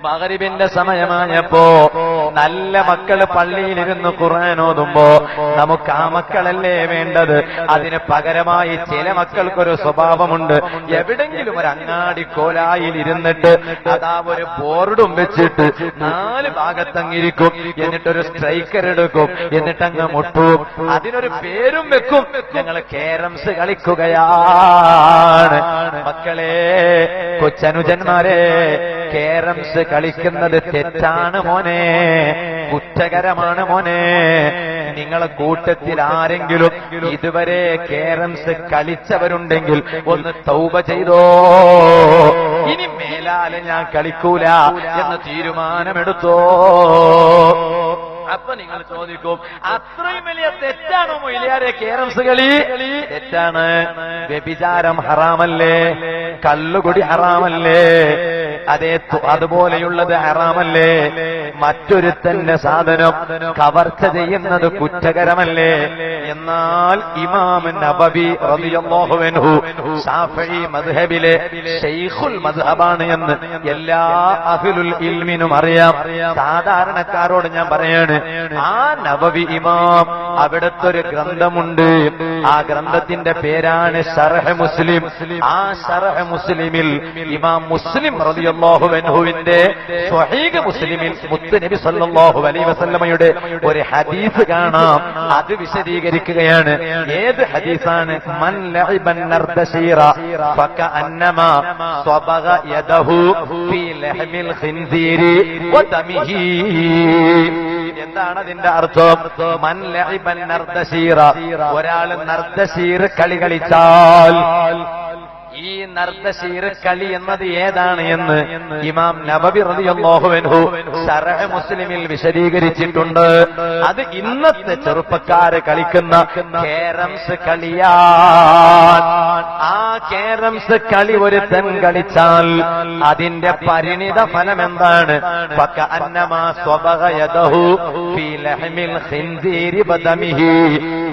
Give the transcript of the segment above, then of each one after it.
മകരിബിന്റെ സമയമായപ്പോ നല്ല മക്കൾ പള്ളിയിലിരുന്ന് ഖുർആൻ ഓതുമ്പോ നമുക്ക് ആ മക്കളല്ലേ വേണ്ടത്? അതിന് പകരമായി ചില മക്കൾക്കൊരു സ്വഭാവമുണ്ട്. എവിടെങ്കിലും ഒരു അങ്ങാടി കോലായിൽ ഇരുന്നിട്ട് അതാ ഒരു ബോർഡും വെച്ചിട്ട് നാല് ഭാഗത്തങ്ങിരിക്കും. എന്നിട്ടൊരു സ്ട്രൈക്കർ എടുക്കും. എന്നിട്ടങ്ങ് മുട്ടും. അതിനൊരു പേരും വെക്കും. ഞങ്ങൾ കേരംസ് കളിക്കുകയാണ്. മക്കളെ കൊച്ചനുജന്മാരെ കേരംസ് കളിക്കുന്നത് തെറ്റാണ് മോനെ. കുറ്റകരമാണ് മോനെ. നിങ്ങളെ കൂട്ടത്തിൽ ആരെങ്കിലും ഇതുവരെ കേരംസ് കളിച്ചവരുണ്ടെങ്കിൽ ഒന്ന് തൗബ ചെയ്തോ. ഇനി മേലാലെ ഞാൻ കളിക്കൂല എന്ന് തീരുമാനമെടുത്തോ. അപ്പൊ നിങ്ങൾ ചോദിക്കും അത്രയും വലിയ തെറ്റാണോ മൊയിലാരെ കേരംസ് കളി? തെറ്റാണ്. വ്യഭിചാരം ഹറാമല്ലേ? കല്ലുകൊടി ഹറാമല്ലേ? അതേ അതുപോലെയുള്ളത് ഹറാമല്ലേ? മറ്റൊരുത്തന്റെ സാധനം കവർച്ച ചെയ്യുന്നത് കുറ്റകരമല്ലേ? എന്നാൽ ഇമാം നബവി റളിയല്ലാഹു അൻഹു ഷാഫിഈ മദ്ഹബിലെ ഷെയ്ഖുൽ മദ്ഹബാണ് എന്ന് എല്ലാ അഹിലുൽ ഇൽമിനും അറിയാം. സാധാരണക്കാരോട് ഞാൻ പറയാണ് ആ നബവി ഇമാം അവിടുത്തെ ഒരു ഗ്രന്ഥമുണ്ട്. ആ ഗ്രന്ഥത്തിന്റെ പേരാണ് ഷർഹ മുസ്ലിം. ആ ഷർഹ മുസ്ലിമിൽ ഇമാം മുസ്ലിം റളിയല്ലാഹു അൻഹുവിന്റെ മുസ്ലിമിൽ മുത്ത് നബി സല്ലല്ലാഹു അലൈഹി വസല്ലമയുടെ ഒരു ഹദീസ് കാണാം. അത് വിശദീകരിക്കുകയാണ്. ഏത് ഹദീസാണ്? മൻ ലഇബൻ ഫകഅന്നമാ സ്വബഗ യദഹു ഫീ ലഹ്മിൽ ഖിൻസീരി വദമിഹി എന്താണ് അതിന്റെ അർത്ഥം? മൻ നർദ്ദശീറ ഒരാൾ നർദശീർ കളി കളിച്ചാൽ ഈ നർദ്ദശീർ കളി എന്നത് ഏതാണ് എന്ന് ഇമാം നബബി റളിയല്ലാഹു അൻഹു ശറഹ് മുസ്ലിമിൽ വിശദീകരിച്ചിട്ടുണ്ട്. അത് ഇന്നത്തെ ചെറുപ്പക്കാര് കളിക്കുന്ന കേരംസ് കളിയാണ് ആ കേരംസ് കളി ഒരു തൻ കളിച്ചാൽ അതിന്റെ പരിണിത ഫലം എന്താണ്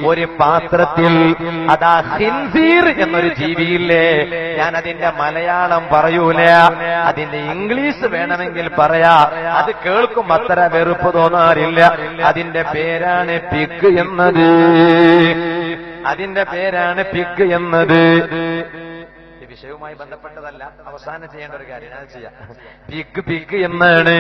ഒരു പാത്രത്തിൽ അതാ ഹിൻസീർ എന്നൊരു ജീവിയില്ലേ? ഞാൻ അതിന്റെ മലയാളം പറയൂല. അതിന്റെ ഇംഗ്ലീഷ് വേണമെങ്കിൽ പറയാ. അത് കേൾക്കും അത്ര വെറുപ്പ് തോന്നാറില്ല. അതിന്റെ പേരാണ് പിക്ക് എന്നത്. അതിന്റെ പേരാണ് പിക്ക് എന്നത്. വിഷയവുമായി ബന്ധപ്പെട്ടതല്ല. അവസാനം ചെയ്യേണ്ട ഒരു കാര്യം ഞാൻ ചെയ്യാം. പിഗ് പിഗ് എന്നാണ്.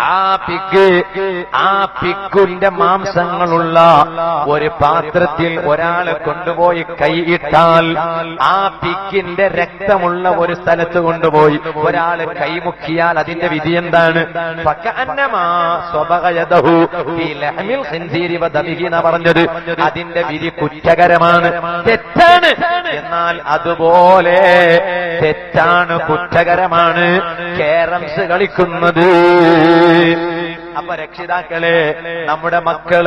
ആ പിഗ് ആ പിഗുന്റെ മാംസങ്ങളുള്ള ഒരു പാത്രത്തിൽ ഒരാളെ കൊണ്ടുപോയി കൈയിട്ടാൽ ആ പിഗിന്റെ രക്തമുള്ള ഒരു സ്ഥലത്ത് കൊണ്ടുപോയി ഒരാൾ കൈമുക്കിയാൽ അതിന്റെ വിധി എന്താണ്? പറഞ്ഞത്. അതിന്റെ വിധി കുറ്റകരമാണ്. തെറ്റാണ്. എന്നാൽ അതുപോലെ തെറ്റാണ് കുറ്റകരമാണ്. കേരംസ് കളിക്കുന്നത്. അപ്പൊ രക്ഷിതാക്കളെ നമ്മുടെ മക്കൾ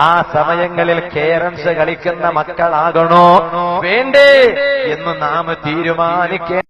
ആ സമയങ്ങളിൽ കേരംസ് കളിക്കുന്ന മക്കളാകണോ? വേണ്ടേ എന്ന് നാം തീരുമാനിക്കേ